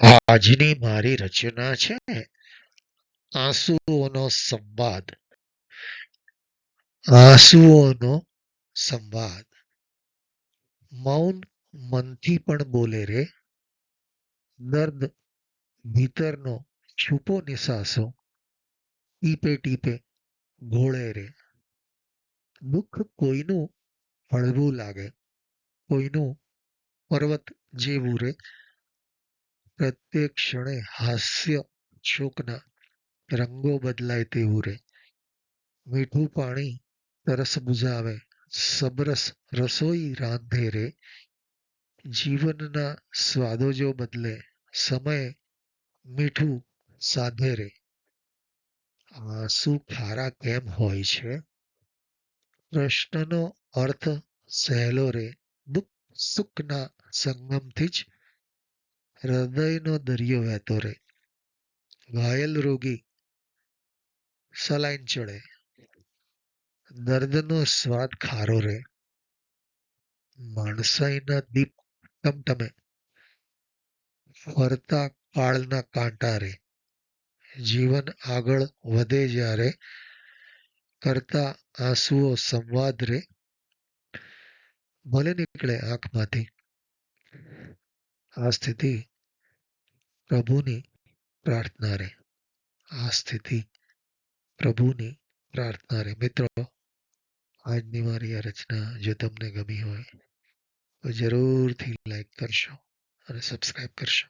આજની મારી રચના છે આંસુઓનો સંવાદ. આંસુઓનો સંવાદ. મૌન મનથી પણ બોલે રે. દર્દ ભીતરનો છુપો નિસાસો ટીપે ટીપે ઘોળે રે. દુઃખ કોઈનું હળવું લાગે, કોઈનું પર્વત જેવું રે. પ્રત્યેક ક્ષણે હાસ્ય શોકના રંગો બદલાય તેવું રે. મીઠું પાણી તરસ બુઝાવે, સબરસ રસોઈ રાંધે રે. જીવનના સ્વાદો જો બદલે, સમય મીઠું સાધે રે. આંસુ ખારા કેમ હોય છે? પ્રશ્નનો અર્થ સહેલો રે. દુઃખ સુખના સંગમથી જ હૃદયનો દરિયો વહેતો રહે. ઘાયલ રોગી સલાઈન ચડે. દર્દનો સ્વાદ ખારો રહે. માણસાઈના દીપ ટમટમે. ફરતા કાળના કાંટા રે. જીવન આગળ વધે જ્યારે કરતા આંસુઓ સંવાદ રે. ભલે નીકળે આંખમાંથી. આ સ્થિતિ પ્રભુની પ્રાર્થના રે. આ સ્થિતિ પ્રભુની પ્રાર્થના રે. મિત્રો, આજની મારી આ રચના જો તમને ગમી હોય તો જરૂરથી લાઈક કરશો અને સબસ્ક્રાઈબ કરશો.